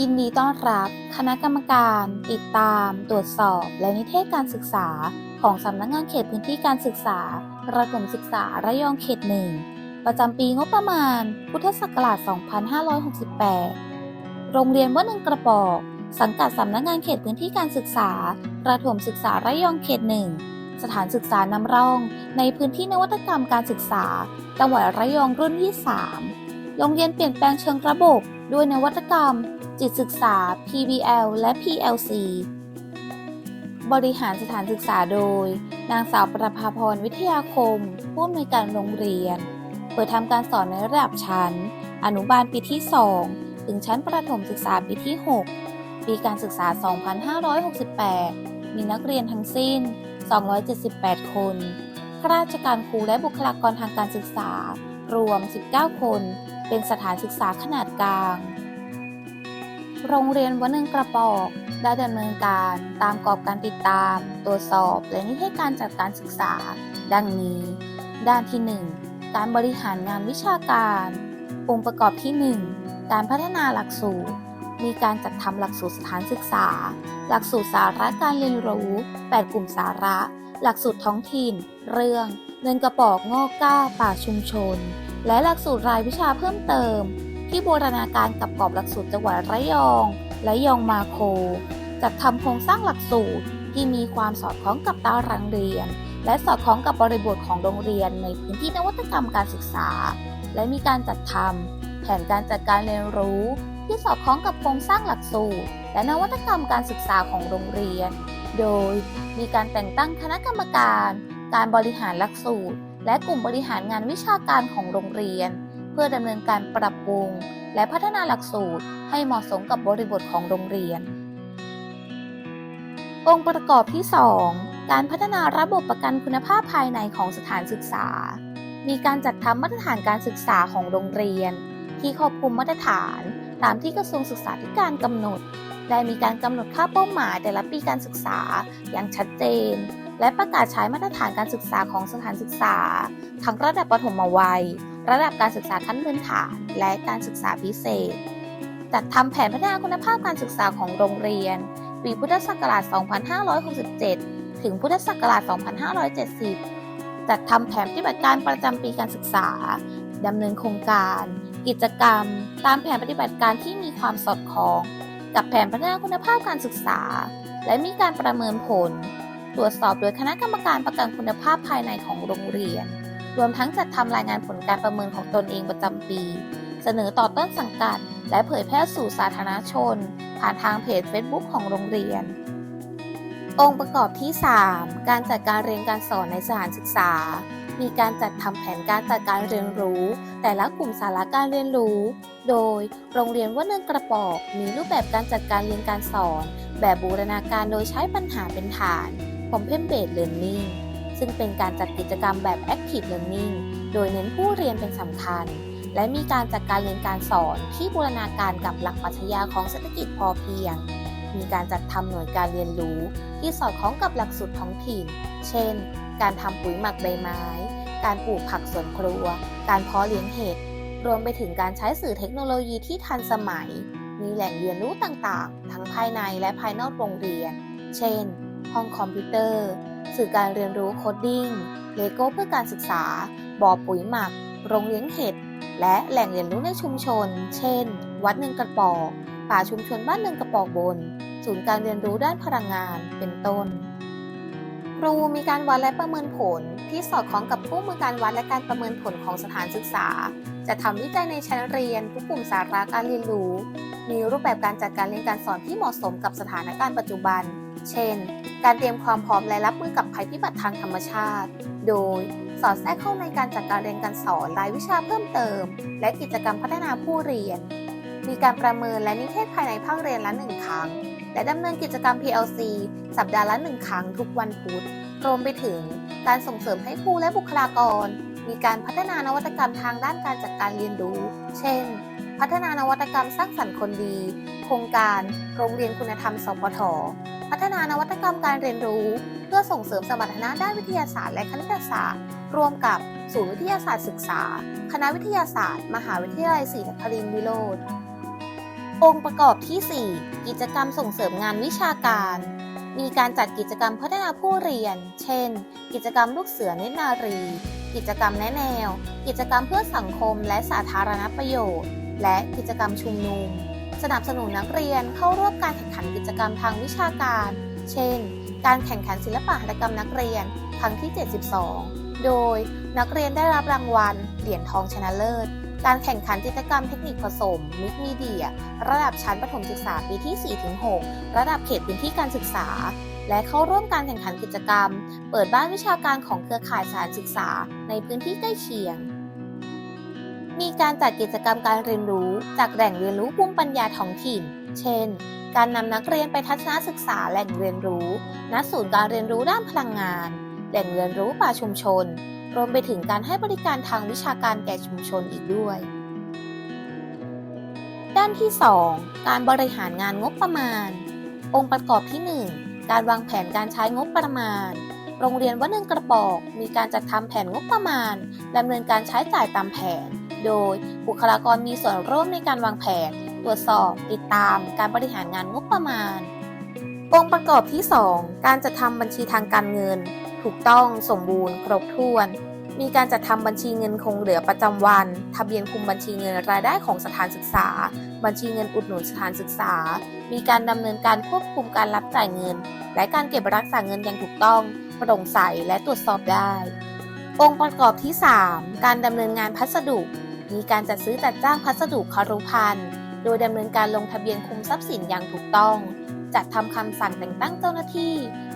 ยินดีต้อนรับคณะกรรมการ ติดตาม ตรวจสอบ และนิเทศการศึกษา ของสำนักงงานเขตพื้นที่การศึกษา ประถมศึกษาระยองเขตหนึ่งประจำปีงบประมาณ พุทธศักราช 2568 โรงเรียนวัดหนึ่งกระบอก สังกัดสำนักงานเขตพื้นที่การศึกษา ประถมศึกษาระยองเขตหนึ่งสถานศึกษานำร่อง ในพื้นที่นวัตกรรมการศึกษาจังหวัดระยองรุ่นที่3โรงเรียนเปลี่ยนแปลงเชิงระบบ ด้วยนวัตกรรม จิตศึกษา PBL และ PLC บริหารสถานศึกษาโดย นางสาวประภาพรวิทยาคม ผู้อำนวยการโรงเรียน เปิดทำการสอนในระดับชั้น อนุบาลปีที่ 2 ถึงชั้นประถมศึกษาปีที่ 6 ปีการศึกษา 2568 มีนักเรียนทั้งสิ้น 278 คนข้าราชการครูและบุคลากรทางการศึกษา รวม 19 คน เป็นสถานศึกษาขนาดกลาง โรงเรียนวัดหนึ่งกระปอกได้ดำเนินการตามกรอบการติดตาม ตรวจสอบและนิเทศการจัดการศึกษา ดังนี้ ด้านที่ 1 การบริหารงานวิชาการ องค์ประกอบที่ 1 การพัฒนาหลักสูตร มีการจัดทำหลักสูตรสถานศึกษา หลักสูตรสาระการเรียนรู้ 8 กลุ่มสาระ หลักสูตรท้องถิ่น เรื่อง เงินกระปอกงอกก้าป่าชุมชน และหลักสูตรรายวิชาเพิ่มเติม ที่บูรณาการกับกรอบหลักสูตรจังหวัดระยองและยองมาโค จัดทำโครงสร้างหลักสูตรที่มีความสอดคล้องกับตารางเรียน และสอดคล้องกับบริบทของโรงเรียนในพื้นที่นวัตกรรมการศึกษา และมีการจัดทำแผนการจัดการเรียนรู้ ที่สอดคล้องกับโครงสร้างหลักสูตร และนวัตกรรมการศึกษาของโรงเรียน โดยมีการแต่งตั้งคณะกรรมการ การบริหารหลักสูตร และกลุ่มบริหารงานวิชาการของโรงเรียน เพื่อดำเนินการปรับปรุง และพัฒนาหลักสูตรให้เหมาะสมกับบริบทของโรงเรียน องค์ประกอบที่ 2 การพัฒนาระบบประกันคุณภาพภายในของสถานศึกษา มีการจัดทำมาตรฐานการศึกษาของโรงเรียน ที่ครอบคลุมมาตรฐานตามที่กระทรวงศึกษาธิการกำหนด ได้มีการกำหนดค่าเป้าหมายแต่ละปีการศึกษาอย่างชัดเจน และประกาศใช้มาตรฐานการศึกษาของสถานศึกษา ทั้งระดับประถมวัย ระดับการศึกษาขั้นพื้นฐาน และการศึกษาพิเศษ จัดทำแผนพัฒนาคุณภาพการศึกษาของโรงเรียน ปีพุทธศักราช 2567 ถึงพุทธศักราช 2570 จัดทำแผนปฏิบัติการประจำปีการศึกษาดำเนินโครงการ กิจกรรม ตามแผนปฏิบัติการที่มีความสอดคล้อง กับแผนพัฒนาคุณภาพการศึกษา และมีการประเมินผล ตรวจสอบโดยคณะกรรมการประกันคุณภาพภายในของโรงเรียน รวมทั้งจัดทำรายงานผลการประเมินของตนเองประจำปี เสนอต่อต้นสังกัด และเผยแพร่สู่สาธารณชน ผ่านทางเพจ Facebook ของโรงเรียน องค์ประกอบที่ 3 การจัดการเรียนการสอนในสถานศึกษา มีการจัดทำแผนการจัดการเรียนรู้ แต่ละกลุ่มสาระการเรียนรู้ โดยโรงเรียนวัดเนินกระปอกมีรูปแบบการจัดการเรียนการสอนแบบบูรณาการโดยใช้ปัญหาเป็นฐาน Open Based Learning ซึ่งเป็นการจัดกิจกรรมแบบ Active Learning โดยเน้นผู้เรียนเป็นสำคัญ และมีการจัดการเรียนการสอนที่บูรณาการกับหลักปรัชญาของเศรษฐกิจพอเพียง มีการจัดทำหน่วยการเรียนรู้ ที่สอดคล้องกับหลักสูตรท้องถิ่น เช่น การทำปุ๋ยหมักใบไม้ การปลูกผักสวนครัว การเพาะเลี้ยงเห็ด รวมไปถึงการใช้สื่อเทคโนโลยีที่ทันสมัย มีแหล่งเรียนรู้ต่างๆ ทั้งภายในและภายนอกโรงเรียน เช่น ห้องคอมพิวเตอร์ สื่อการเรียนรู้โคดดิ้ง เลโก้เพื่อการศึกษา บ่อปุ๋ยหมัก โรงเลี้ยงเห็ด และแหล่งเรียนรู้ในชุมชน เช่น วัดหนึ่งกระปอก ป่าชุมชนบ้านหนึ่งกระปอกบน ศูนย์การเรียนรู้ด้านพลังงาน เป็นต้น ครูมีการวัดและประเมินผลที่สอดคล้องกับผู้มือการวัดและการประเมินผลของสถานศึกษา จะทำวิจัยในชั้นเรียนทุกกลุ่มสาระการเรียนรู้ มีรูปแบบการจัดการเรียนการสอนที่เหมาะสมกับสถานการณ์ปัจจุบัน เช่น การเตรียมความพร้อมและรับมือกับภัยพิบัติทางธรรมชาติ โดยสอดแทรกเข้าในการจัดการเรียนการสอนรายวิชาเพิ่มเติม และกิจกรรมพัฒนาผู้เรียน มีการประเมินและนิเทศภายในภาคเรียนละหนึ่งครั้ง และดำเนินกิจกรรม PLC สัปดาห์ละหนึ่งครั้งทุกวันพุธ รวมไปถึงการส่งเสริมให้ครูและบุคลากร มีการพัฒนานวัตกรรมทางด้านการจัดการเรียนรู้ เช่น พัฒนานวัตกรรมสร้างสรรค์คนดี โครงการโรงเรียนคุณธรรม สพท พัฒนานวัตกรรมการเรียนรู้ เพื่อส่งเสริมสมรรถนะด้านวิทยาศาสตร์และคณิตศาสตร์ ร่วมกับศูนย์วิทยาศาสตร์ศึกษา คณะวิทยาศาสตร์ มหาวิทยาลัยศรีนครินทร์วิโรธองค์ประกอบที่ 4 กิจกรรมส่งเสริมงานวิชาการ มีการจัดกิจกรรมพัฒนาผู้เรียน เช่น กิจกรรมลูกเสือเนตรนารี กิจกรรมแนะแนว กิจกรรมเพื่อสังคมและสาธารณประโยชน์ และกิจกรรมชุมนุม สนับสนุนนักเรียนเข้าร่วมการแข่งขันกิจกรรมทางวิชาการ เช่น การแข่งขันศิลปะหัตถกรรมนักเรียน ครั้งที่ 72 โดยนักเรียนได้รับรางวัล เหรียญทองชนะเลิศ การแข่งขันจิตรกรรมเทคนิคผสมมิกมีเดีย ระดับชั้นประถมศึกษาปีที่ 4-6 ระดับเขตพื้นที่การศึกษา และเข้าร่วมการแข่งขันกิจกรรม เปิดบ้านวิชาการของเครือข่ายสถารศึกษาในพื้นที่ใกล้เคียง มีการจัดกิจกรรมการเรียนรู้ จากแหล่งเรียนรู้ภูมิปัญญาท้องถิ่น เช่น การนำนักเรียนไปทัศนศึกษาแหล่งเรียนรู้ ณ ศูนย์การเรียนรู้ด้านพลังงาน แหล่งเรียนรู้ป่าชุมชน รวมไปถึงการให้บริการทางวิชาการแก่ชุมชนอีกด้วย ด้านที่ 2 การบริหารงานงบประมาณ องค์ประกอบที่ 1 การวางแผนการใช้งบประมาณโรงเรียนวัดเนินกระบอกมีการจัดทำแผนงบประมาณดำเนินการใช้จ่ายตามแผน โดยบุคลากรมีส่วนร่วมในการวางแผน ตรวจสอบ ติดตาม การบริหารงานงบประมาณ องค์ประกอบที่ 2 การจัดทำบัญชีทางการเงิน ถูกต้องสมบูรณ์ ครบถ้วน มีการจัดทำบัญชีเงินคงเหลือประจำวัน ทะเบียนคุมบัญชีเงินรายได้ของสถานศึกษา บัญชีเงินอุดหนุนสถานศึกษา มีการดำเนินการควบคุมการรับจ่ายเงิน และการเก็บรักษาเงินอย่างถูกต้องโปร่งใสและตรวจสอบได้องค์ประกอบที่ 3 การดำเนินงานพัสดุ มีการจัดซื้อจัดจ้างพัสดุคารุพันธ์โดยดำเนินการลงทะเบียนคุมทรัพย์สินอย่างถูกต้อง จัดทำคำสั่งแต่งตั้งเจ้าหน้าที่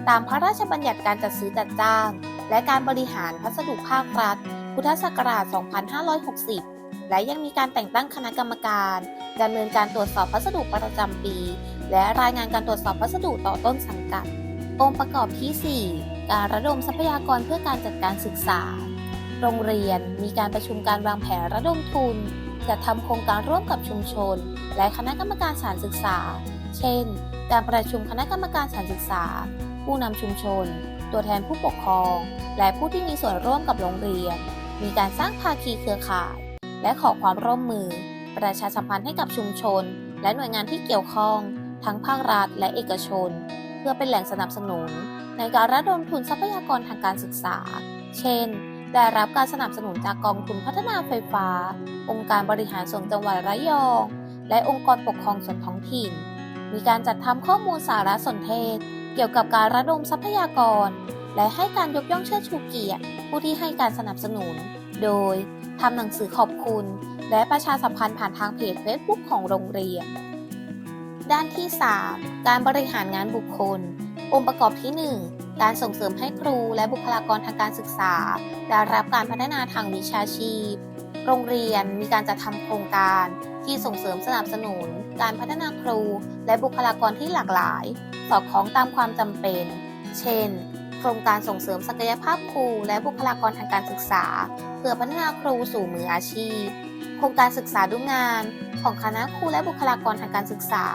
ตามพระราชบัญญัติการจัดซื้อจัดจ้าง และการบริหารพัสดุภาครัฐ พุทธศักราช 2560 และยังมีการแต่งตั้งคณะกรรมการดำเนินการตรวจสอบพัสดุประจำปี และรายงานการตรวจสอบพัสดุต่อต้นสังกัด องค์ประกอบที่ 4 การระดมทรัพยากรเพื่อการจัดการศึกษา โรงเรียนมีการประชุมการวางแผนระดมทุนจัดทำโครงการร่วมกับชุมชน และคณะกรรมการสานศึกษา เช่น การประชุมคณะกรรมการสานศึกษา ผู้นำชุมชน ตัวแทนผู้ปกครอง และผู้ที่มีส่วนร่วมกับโรงเรียน มีการสร้างภาคีเครือข่าย และขอความร่วมมือ ประชาสัมพันธ์ให้กับชุมชน และหน่วยงานที่เกี่ยวข้อง ทั้งภาครัฐและเอกชน เพื่อเป็นแหล่งสนับสนุน ในการระดมทุนทรัพยากรทางการศึกษา เช่น ได้รับการสนับสนุนจากกองทุนพัฒนาไฟฟ้า องค์การบริหารส่วนจังหวัดระยอง และองค์กรปกครองส่วนท้องถิ่น มีการจัดทำข้อมูลสารสนเทศ เกี่ยวกับการระดมทรัพยากร และให้การยกย่องเชิดชูเกียรติผู้ที่ให้การสนับสนุน โดยทำหนังสือขอบคุณ และประชาสัมพันธ์ผ่านทางเพจ Facebook ของโรงเรียน ด้านที่ 3 การบริหารงานบุคคล องค์ประกอบที่ 1 การส่งเสริมให้ครูและบุคลากรทางการศึกษา ได้รับการพัฒนาทางวิชาชีพ โรงเรียนมีการจัดทำโครงการ ที่ส่งเสริมสนับสนุน การพัฒนาครู และบุคลากรที่หลากหลาย สอดคล้องตามความจำเป็น เช่น โครงการส่งเสริมศักยภาพครูและบุคลากรทางการศึกษา เพื่อพัฒนาครูสู่มืออาชีพ โครงการศึกษาดูงาน ของคณะครูและบุคลากรทางการศึกษา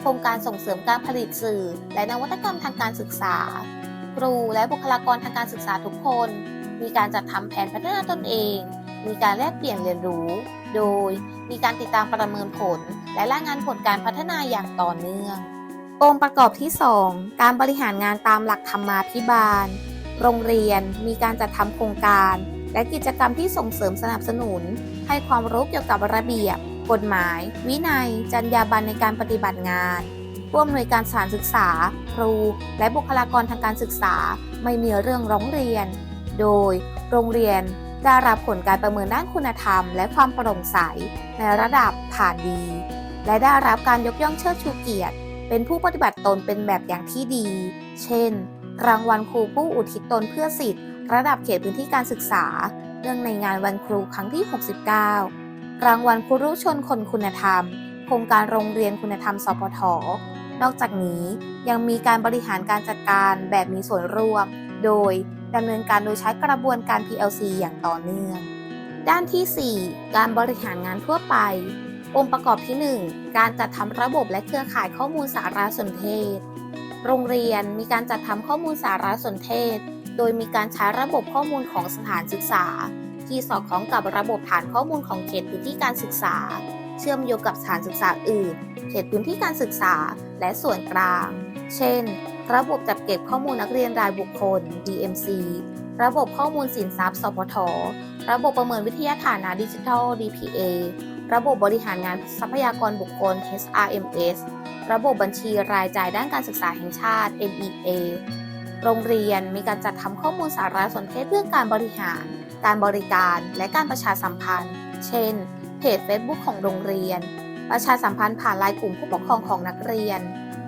โครงการส่งเสริมการผลิตสื่อ และนวัตกรรมทางการศึกษา ครูและบุคลากรทางการศึกษาทุกคน มีการจัดทำแผนพัฒนาตนเอง มีการแลกเปลี่ยนเรียนรู้ โดยมีการติดตามประเมินผล และรายงานผลการพัฒนาอย่างต่อเนื่อง องค์ประกอบที่ 2 การบริหารงานตามหลักธรรมาภิบาล โรงเรียนมีการจัดทำโครงการ และกิจกรรมที่ส่งเสริมสนับสนุน ให้ความรู้เกี่ยวกับระเบียบ กฎหมาย วินัย จรรยาบรรณในการปฏิบัติงาน ผู้อำนวยการสถานศึกษา ครู และบุคลากรทางการศึกษา ไม่มีเรื่องร้องเรียน โดยโรงเรียนได้รับผลการประเมินด้านคุณธรรม และความโปร่งใส ในระดับผ่านดี และได้รับการยกย่องเชิดชูเกียรติ เป็นผู้ปฏิบัติตนเป็นแบบอย่างที่ดี เช่น รางวัลครูผู้อุทิศตนเพื่อสิทธิ์ ระดับเขตพื้นที่การศึกษา เนื่องในงานวันครูครั้งที่ 69 รางวัลครูรู้ชนคนคุณธรรม โครงการโรงเรียนคุณธรรมสพท นอกจากนี้ยังมีการบริหารการจัดการแบบมีส่วนร่วม โดยดำเนินการโดยใช้กระบวนการ PLC อย่างต่อเนื่อง ด้านที่ 4 การบริหารงานทั่วไป องค์ประกอบที่ 1 การจัดทำระบบและเครือข่ายข้อมูลสารสนเทศ โรงเรียนมีการจัดทำข้อมูลสารสนเทศ โดยมีการใช้ระบบข้อมูลของสถานศึกษา ที่สอดคล้องกับระบบฐานข้อมูลของเขตพื้นที่การศึกษา เชื่อมโยงกับสถานศึกษาอื่น เขตพื้นที่การศึกษา และส่วนกลาง เช่น ระบบจัดเก็บข้อมูลนักเรียนรายบุคคล DMC ระบบข้อมูลสินทรัพย์ สพท ระบบประเมินวิทยาฐานะดิจิทัล DPA ระบบบริหารงานทรัพยากรบุคคล HRMS ระบบบัญชีรายจ่ายด้านการศึกษาแห่งชาติ NEA โรงเรียนมีการจัดทำข้อมูลสารสนเทศเพื่องการบริหาร การบริการ และการประชาสัมพันธ์ เช่น เพจ Facebook ของโรงเรียน ประชาสัมพันธ์ผ่านลน์กลุ่มผู้ปกครองของนักเรียน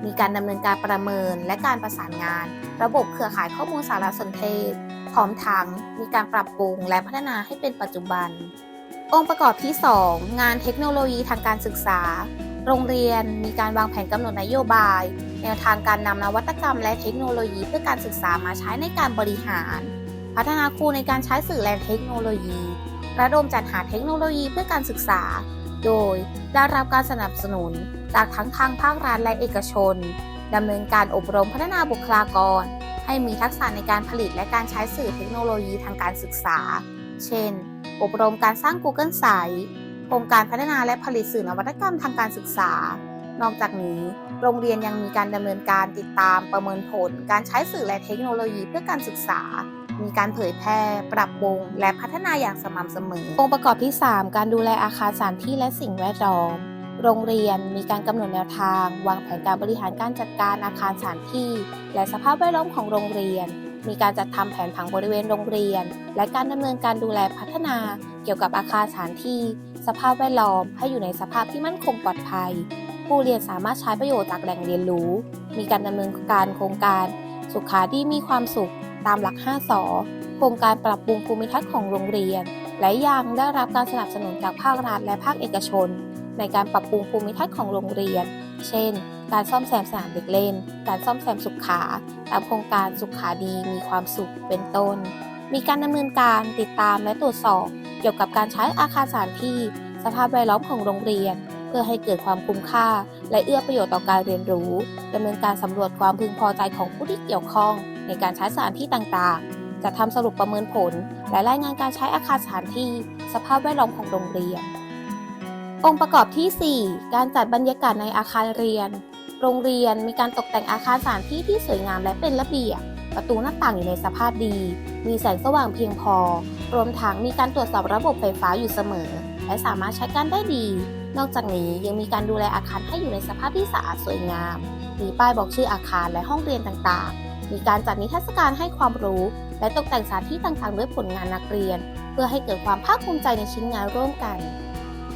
มีการดำเนินการประเมินและการประสานงาน ระบบเครือข่ายข้อมูลสารสนเทศ พร้อมทั้งมีการปรับปรุงและพัฒนาให้เป็นปัจจุบัน องค์ประกอบที่ 2 งานเทคโนโลยีทางการศึกษา โรงเรียนมีการวางแผนกำหนดนโยบาย แนวทางการนำนวัตกรรมและเทคโนโลยีเพื่อการศึกษามาใช้ในการบริหาร พัฒนาครูในการใช้สื่อและเทคโนโลยีระดมจัดหาเทคโนโลยีเพื่อการศึกษา โดยได้รับการสนับสนุนจากทั้งทางภาครัฐและเอกชนดำเนินการอบรมพัฒนาบุคลากร ให้มีทักษะในการผลิตและการใช้สื่อเทคโนโลยีทางการศึกษา เช่น อบรมการสร้าง Google Site โครงการพัฒนาและผลิตสื่อนวัตกรรมทางการศึกษา นอกจากนี้ โรงเรียนยังมีการดำเนินการติดตามประเมินผล การใช้สื่อและเทคโนโลยีเพื่อการศึกษา มีการเผยแพร่ ปรับปรุง และพัฒนาอย่างสม่ำเสมอ องค์ประกอบที่ 3 การดูแลอาคารสถานที่และสิ่งแวดล้อมโรงเรียนมีการกำหนดแนวทาง วางแผนการบริหารการจัดการอาคารสถานที่ และสภาพแวดล้อมของโรงเรียน มีการจัดทำแผนผังบริเวณโรงเรียน และการดำเนินการดูแลพัฒนาเกี่ยวกับอาคารสถานที่ สภาพแวดล้อมให้อยู่ในสภาพที่มั่นคงปลอดภัย ผู้เรียนสามารถใช้ประโยชน์จากแหล่งเรียนรู้ มีการดำเนินการโครงการ สุขาดีมีความสุข ตามหลัก 5สโครงการปรับปรุงภูมิทัศน์ของโรงเรียน และยังได้รับการสนับสนุนจากภาครัฐและภาคเอกชน ในการปรับปรุงภูมิทัศน์ของโรงเรียน เช่น การซ่อมแซมสนามเด็กเล่น การซ่อมแซมสุขา ตามโครงการสุขาดีมีความสุข เป็นต้น มีการดำเนินการติดตามและตรวจสอบ เกี่ยวกับการใช้อาคารสถานที่ สภาพแวดล้อมของโรงเรียน เพื่อให้เกิดความคุ้มค่า และเอื้อประโยชน์ต่อการเรียนรู้ดำเนินการสำรวจความพึงพอใจของผู้ที่เกี่ยวข้อง ในการใช้สถานที่ต่างๆจะทำสรุปประเมินผล และรายงานการใช้อาคารสถานที่ สภาพแวดล้อมของโรงเรียน องค์ประกอบที่ 4 การจัดบรรยากาศในอาคารเรียน โรงเรียนมีการตกแต่งอาคารสถานที่ที่สวยงามและเป็นระเบียบประตูหน้าต่างอยู่ในสภาพดี มีแสงสว่างเพียงพอ รวมทั้งมีการตรวจสอบระบบไฟฟ้าอยู่เสมอ และสามารถใช้การได้ดี นอกจากนี้ยังมีการดูแลอาคารให้อยู่ในสภาพที่สะอาดสวยงาม มีป้ายบอกชื่ออาคารและห้องเรียนต่างๆ มีการจัดนิทรรศการให้ความรู้ และตกแต่งสถานที่ต่างๆ ด้วยผลงานนักเรียน เพื่อให้เกิดความภาคภูมิใจในชิ้นงานร่วมกัน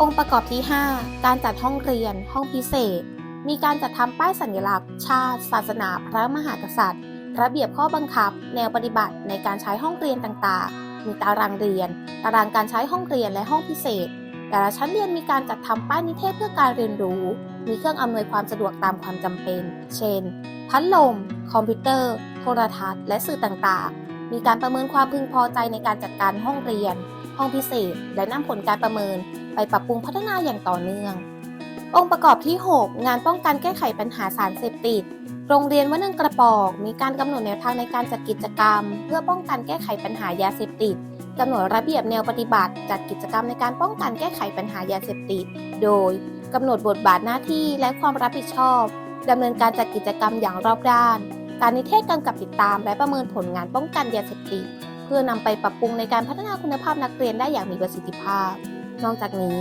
องค์ประกอบที่ 5 การจัดห้องเรียน ห้องพิเศษ มีการจัดทำป้ายสัญลักษณ์ ชาติ ศาสนา พระมหากษัตริย์ ระเบียบข้อบังคับ แนวปฏิบัติในการใช้ห้องเรียนต่างๆ มีตารางเรียน ตารางการใช้ห้องเรียนและห้องพิเศษ แต่ละชั้นเรียนมีการจัดทำป้ายนิเทศเพื่อการเรียนรู้ มีเครื่องอำนวยความสะดวกตามความจำเป็น เช่น พัดลม คอมพิวเตอร์ โทรทัศน์ และสื่อต่างๆ มีการประเมินความพึงพอใจในการจัดการห้องเรียน ห้องพิเศษ และนำผลการประเมิน ไปปรับปรุงพัฒนาอย่างต่อเนื่อง องค์ประกอบที่ 6 งานป้องกันแก้ไขปัญหาสารเสพติด โรงเรียนวัดเนินกระปอก มีการกำหนดแนวทางในการจัดกิจกรรม เพื่อป้องกันแก้ไขปัญหายาเสพติด กำหนดระเบียบแนวปฏิบัติ จัดกิจกรรมในการป้องกันแก้ไขปัญหายาเสพติด โดยกำหนดบทบาทหน้าที่และความรับผิดชอบดำเนินการจัดกิจกรรมอย่างรอบด้าน การนิเทศกำกับติดตาม และประเมินผลงานป้องกันยาเสพติด เพื่อนำไปปรับปรุงในการพัฒนาคุณภาพนักเรียนได้อย่างมีประสิทธิภาพ นอกจากนี้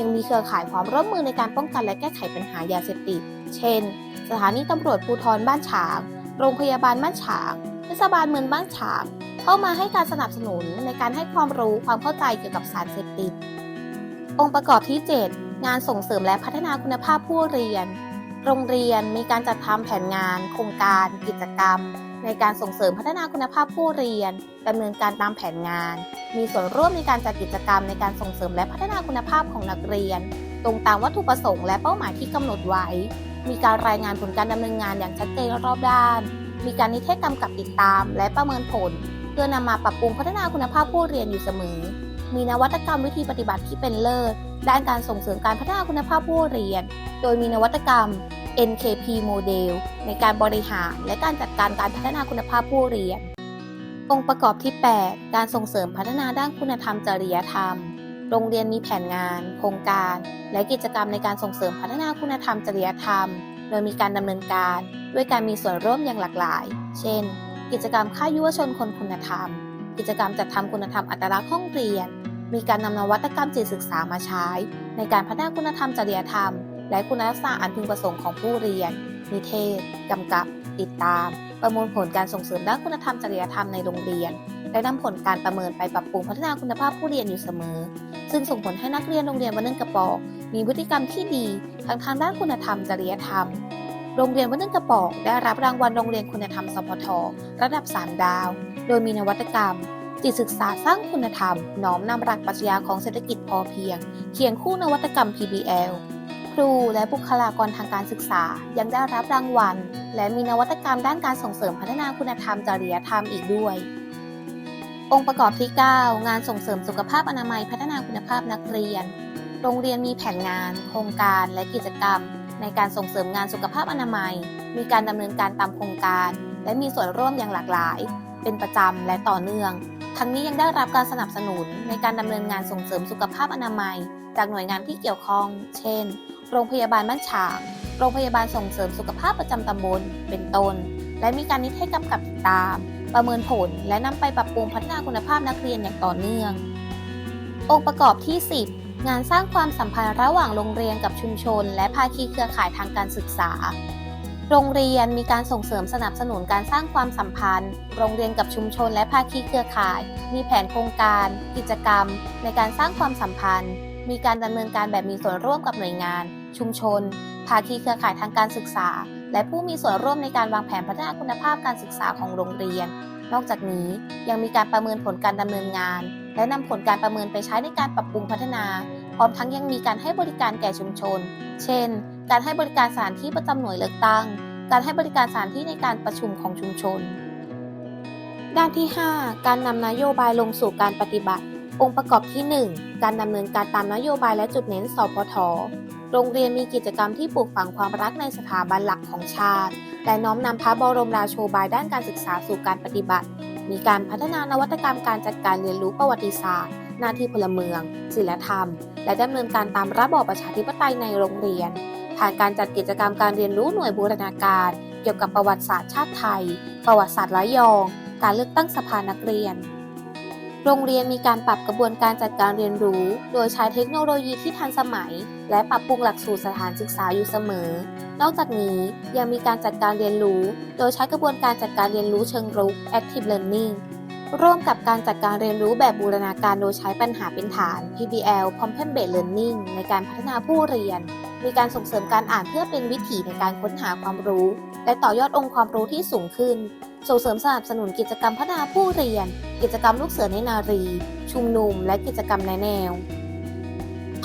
ยังมีเครือข่ายความร่วมมือในการป้องกันและแก้ไขปัญหายาเสพติด เช่น สถานีตำรวจภูธรบ้านฉาง โรงพยาบาลบ้านฉาง เทศบาลเมืองบ้านฉาง เข้ามาให้การสนับสนุนในการให้ความรู้ความเข้าใจเกี่ยวกับสารเสพติด องค์ประกอบที่ 7 งานส่งเสริมและพัฒนาคุณภาพผู้เรียน โรงเรียนมีการจัดทำแผนงาน โครงการ กิจกรรม ในการส่งเสริมพัฒนาคุณภาพผู้เรียนดำเนินการตามแผนงาน มีส่วนร่วมในการจัดกิจกรรมในการส่งเสริมและพัฒนาคุณภาพของนักเรียน ตรงตามวัตถุประสงค์และเป้าหมายที่กำหนดไว้ มีการรายงานผลการดำเนินงานอย่างชัดเจนรอบด้านมีการนิเทศกำกับติดตามและประเมินผล เพื่อนำมาปรับปรุงพัฒนาคุณภาพผู้เรียนอยู่เสมอ มีนวัตกรรมวิธีปฏิบัติที่เป็นเลิศด้านการส่งเสริมการพัฒนาคุณภาพผู้เรียน โดยมีนวัตกรรม NKP โมเดลในการบริหารและการจัดการการพัฒนาคุณภาพผู้เรียน องค์ประกอบที่ 8 การส่งเสริมพัฒนาด้านคุณธรรมจริยธรรม โรงเรียนมีแผนงาน โครงการ และกิจกรรมในการส่งเสริมพัฒนาคุณธรรมจริยธรรม โดยมีการดำเนินการ ด้วยการมีส่วนร่วมอย่างหลากหลาย เช่น กิจกรรมค่ายยุวชนคนคุณธรรม กิจกรรมจัดทำคุณธรรมอัตลักษณ์ห้องเรียน มีการนำนวัตกรรมจิตศึกษามาใช้ ในการพัฒนาคุณธรรมจริยธรรม และคุณลักษณะอันพึงประสงค์ของผู้เรียน นิเทศกำกับ ติดตาม ประมวลผลการส่งเสริมด้านคุณธรรมจริยธรรมในโรงเรียน และนำผลการประเมินไปปรับปรุงพัฒนาคุณภาพผู้เรียนอยู่เสมอ ซึ่งส่งผลให้นักเรียนโรงเรียนวัดนึ่งกระปอกมีพฤติกรรมที่ดีทั้งทางด้านคุณธรรมจริยธรรม โรงเรียนวัดนึ่งกระปอกได้รับรางวัลโรงเรียนคุณธรรมสพทระดับ 3 ดาว โดยมีนวัตกรรม จิตศึกษาสร้างคุณธรรม น้อมนำหลักปรัชญาของเศรษฐกิจพอเพียง เคียงคู่นวัตกรรม PBL ครูและบุคลากรทางการศึกษายังได้รับรางวัล และมีนวัตกรรมด้านการส่งเสริมพัฒนาคุณธรรมจริยธรรมอีกด้วย องค์ประกอบที่ 9 งานส่งเสริมสุขภาพอนามัยพัฒนาคุณภาพนักเรียน โรงเรียนมีแผนงาน โครงการและกิจกรรม ในการส่งเสริมงานสุขภาพอนามัย มีการดำเนินการตามโครงการ และมีส่วนร่วมอย่างหลากหลาย เป็นประจำและต่อเนื่อง ทั้งนี้ยังได้รับการสนับสนุนในการดำเนินงานส่งเสริมสุขภาพอนามัย จากหน่วยงานที่เกี่ยวข้อง เช่น โรงพยาบาลบ้านฉาง โรงพยาบาลส่งเสริมสุขภาพประจำตำบล เป็นต้น และมีการนิเทศกำกับติดตาม ประเมินผล และนำไปปรับปรุงพัฒนาคุณภาพนักเรียนอย่างต่อเนื่อง องค์ประกอบที่ 10 งานสร้างความสัมพันธ์ระหว่างโรงเรียนกับชุมชน และภาคีเครือข่ายทางการศึกษา โรงเรียนมีการส่งเสริมสนับสนุนการสร้างความสัมพันธ์ โรงเรียนกับชุมชน และภาคีเครือข่าย มีแผนโครงการ กิจกรรม ในการสร้างความสัมพันธ์ มีการดำเนินการแบบมีส่วนร่วมกับหน่วยงาน ชุมชน ภาคีเครือข่ายทางการศึกษา และผู้มีส่วนร่วมในการวางแผนพัฒนาคุณภาพการศึกษาของโรงเรียน นอกจากนี้ยังมีการประเมินผลการดำเนินงาน และนำผลการประเมินไปใช้ในการปรับปรุงพัฒนา พร้อมทั้งยังมีการให้บริการแก่ชุมชน เช่น การให้บริการสถานที่ประจำหน่วยเลือกตั้ง การให้บริการสถานที่ในการประชุมของชุมชน ด้านที่ 5 การนำนโยบายลงสู่การปฏิบัติ องค์ประกอบที่ 1 การดำเนินการตามนโยบายและจุดเน้นสพทโรงเรียนมีกิจกรรมที่ปลูกฝังความรักในสถาบันหลักของชาติ และน้อมนำพระบรมราโชบายด้านการศึกษาสู่การปฏิบัติ มีการพัฒนานวัตกรรมการจัดการเรียนรู้ประวัติศาสตร์ หน้าที่พลเมืองศิลธรรม และดำเนินการตามระบอบประชาธิปไตยในโรงเรียน ผ่านการจัดกิจกรรมการเรียนรู้หน่วยบูรณาการ เกี่ยวกับประวัติศาสตร์ชาติไทย ประวัติศาสตร์ระยอง การเลือกตั้งสภานักเรียน โรงเรียนมีการปรับกระบวนการจัดการเรียนรู้ โดยใช้เทคโนโลยีที่ทันสมัย และปรับปรุงหลักสูตรสถานศึกษาอยู่เสมอ นอกจากนี้ยังมีการจัดการเรียนรู้ โดยใช้กระบวนการจัดการเรียนรู้เชิงรุก active learning ร่วมกับการจัดการเรียนรู้แบบบูรณาการโดยใช้ปัญหาเป็นฐาน PBL Problem Based Learning ในการพัฒนาผู้เรียน มีการส่งเสริมการอ่านเพื่อเป็นวิถีในการค้นหาความรู้ และต่อยอดองค์ความรู้ที่สูงขึ้น ส่งเสริมสนับสนุนกิจกรรมพัฒนาผู้เรียน กิจกรรมลูกเสือในนารี ชุมนุม และกิจกรรมแนแนว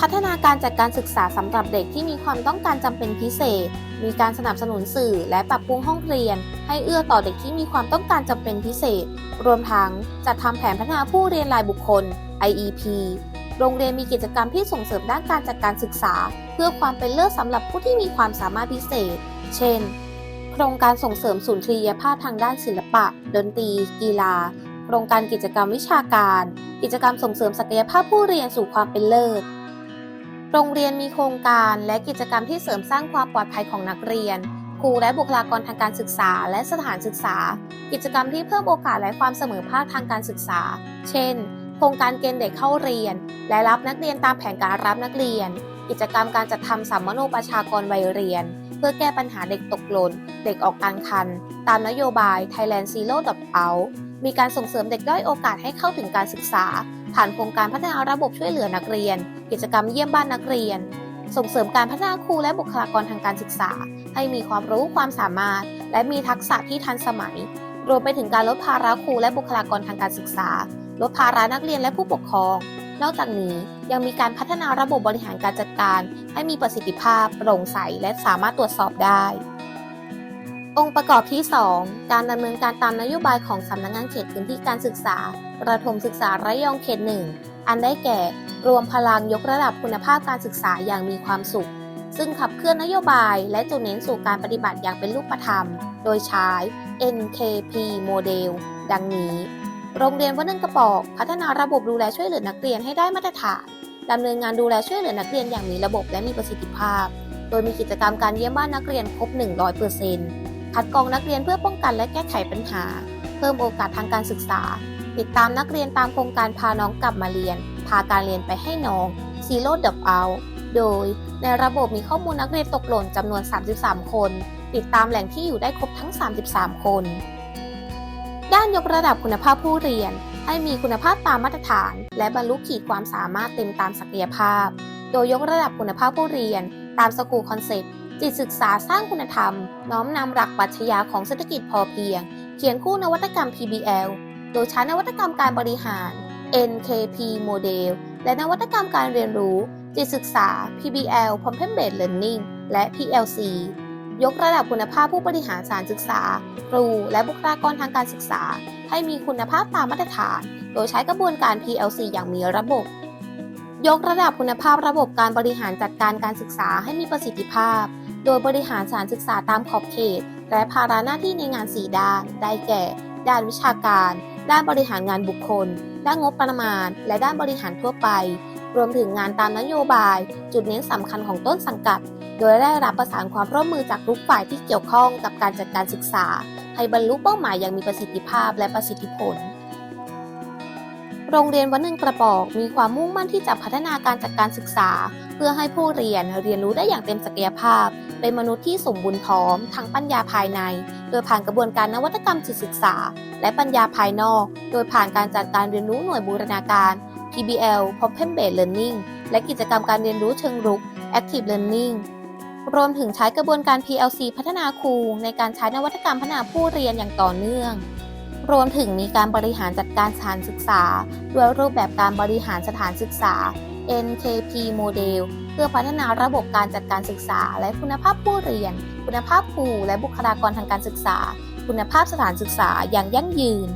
พัฒนาการจัดการศึกษาสำหรับเด็กที่มีความต้องการจำเป็นพิเศษ มีการสนับสนุนสื่อ และปรับปรุงห้องเรียน ให้เอื้อต่อเด็กที่มีความต้องการจำเป็นพิเศษ รวมทั้งจัดทำแผนพัฒนาผู้เรียนรายบุคคล IEP โรงเรียนมีกิจกรรมที่ส่งเสริมด้านการจัดการศึกษา เพื่อความเป็นเลิศสำหรับผู้ที่มีความสามารถพิเศษ เช่น โครงการส่งเสริมสุนทรียภาพทางด้านศิลปะ ดนตรี กีฬา โครงการกิจกรรมวิชาการ กิจกรรมส่งเสริมศักยภาพผู้เรียนสู่ความเป็นเลิศ โรงเรียนมีโครงการและกิจกรรมที่เสริมสร้างความปลอดภัยของนักเรียน ครูและบุคลากรทางการศึกษา และสถานศึกษา กิจกรรมที่เพิ่มโอกาสและความเสมอภาคทางการศึกษา เช่น โครงการเกณฑ์เด็กเข้าเรียน และรับนักเรียนตามแผนการรับนักเรียน กิจกรรมการจัดทำสัมมโนประชากรวัยเรียน เพื่อแก้ปัญหาเด็กตกหล่น เด็กออกกลางคัน ตามนโยบาย Thailand Zero Drop Out มีการส่งเสริมเด็กด้อยโอกาสให้เข้าถึงการศึกษา ผ่านโครงการพัฒนาระบบช่วยเหลือนักเรียน กิจกรรมเยี่ยมบ้านนักเรียน ส่งเสริมการพัฒนาครูและบุคลากรทางการศึกษา ให้มีความรู้ความสามารถ และมีทักษะที่ทันสมัย รวมไปถึงการลดภาระครูและบุคลากรทางการศึกษา ลดภาระนักเรียนและผู้ปกครอง นอกจากนี้ยังมีการพัฒนาระบบบริหารการจัดการ ให้มีประสิทธิภาพโปร่งใสและสามารถตรวจสอบได้ องค์ประกอบที่ 2 การดำเนินการตามนโยบายของสำนักงานเขตพื้นที่การศึกษา ประถมศึกษาระยองเขตหนึ่งอันได้แก่ รวมพลังยกระดับคุณภาพการศึกษาอย่างมีความสุข ซึ่งขับเคลื่อนนโยบายและจุดเน้นสู่การปฏิบัติอย่างเป็นรูปธรรม โดยใช้ NKP โมเดลดังนี้ โรงเรียนวัดนึ่งกระบอก พัฒนาระบบดูแลช่วยเหลือนักเรียนให้ได้มาตรฐานดำเนินงานดูแลช่วยเหลือนักเรียนอย่างมีระบบและมีประสิทธิภาพ โดยมีกิจกรรมการเยี่ยมบ้านนักเรียนครบ 100%คัดกรองนักเรียนเพื่อป้องกันและแก้ไขปัญหา เพิ่มโอกาสทางการศึกษา ติดตามนักเรียนตามโครงการพาน้องกลับมาเรียน พาการเรียนไปให้น้อง Zero Drop Out โดยในระบบมีข้อมูลนักเรียนตกหล่นจำนวน 33 คน ติดตามแหล่งที่อยู่ได้ครบทั้ง 33 คน ด้านยกระดับคุณภาพผู้เรียน ให้มีคุณภาพตามมาตรฐาน และบรรลุขีดความสามารถเต็มตามศักยภาพ โดยยกระดับคุณภาพผู้เรียน ตามสกูคอนเซ็ปต์จิตศึกษาสร้างคุณธรรม น้อมนำหลักปรัชญาของเศรษฐกิจพอเพียง เขียนคู่นวัตกรรม PBL โดยใช้นวัตกรรมการบริหาร NKP โมเดลและนวัตกรรมการเรียนรู้ จิตศึกษา PBL p r o b l e m Based Learning และ PLC ยกระดับคุณภาพผู้บริหารสารศึกษา ครู และบุคลากรทางการศึกษา ให้มีคุณภาพตามมาตรฐาน โดยใช้กระบวนการ PLC อย่างมีระบบ ยกระดับคุณภาพระบบการบริหารจัดการการศึกษาให้มีประสิทธิภาพ โดยบริหารสารศึกษาตามขอบเขต และภาระหน้าที่ในงาน 4 ด้าน ได้แก่ ด้านวิชาการ ด้านบริหารงานบุคคล ด้านงบประมาณ และด้านบริหารทั่วไป รวมถึงงานตามนโยบาย จุดเน้นสำคัญของต้นสังกัด โดยได้รับประสานความร่วมมือจากทุกฝ่ายที่เกี่ยวข้องกับการจัดการศึกษา ให้บรรลุเป้าหมายอย่างมีประสิทธิภาพและประสิทธิผล โรงเรียนวัดหนึ่งกระบอกมีความมุ่งมั่นที่จะพัฒนาการจัดการศึกษา เพื่อให้ผู้เรียนเรียนรู้ได้อย่างเต็มศักยภาพ เป็นมนุษย์ที่สมบูรณ์พร้อมทั้งปัญญาภายใน โดยผ่านกระบวนการนวัตกรรมจิตศึกษา และปัญญาภายนอก โดยผ่านการจัดการเรียนรู้หน่วยบูรณาการ PBL Problem Based Learning และกิจกรรมการเรียนรู้เชิงรุก Active Learning รวมถึงใช้กระบวนการ PLC พัฒนาครูในการใช้นวัตกรรมพัฒนาผู้เรียนอย่างต่อเนื่อง รวมถึงมีการบริหารจัดการสถานศึกษา ด้วยรูปแบบการบริหารสถานศึกษา NKP โมเดลเพื่อพัฒนาระบบการจัดการศึกษา และคุณภาพผู้เรียน คุณภาพครูและบุคลากรทางการศึกษา คุณภาพสถานศึกษาอย่างยั่งยืน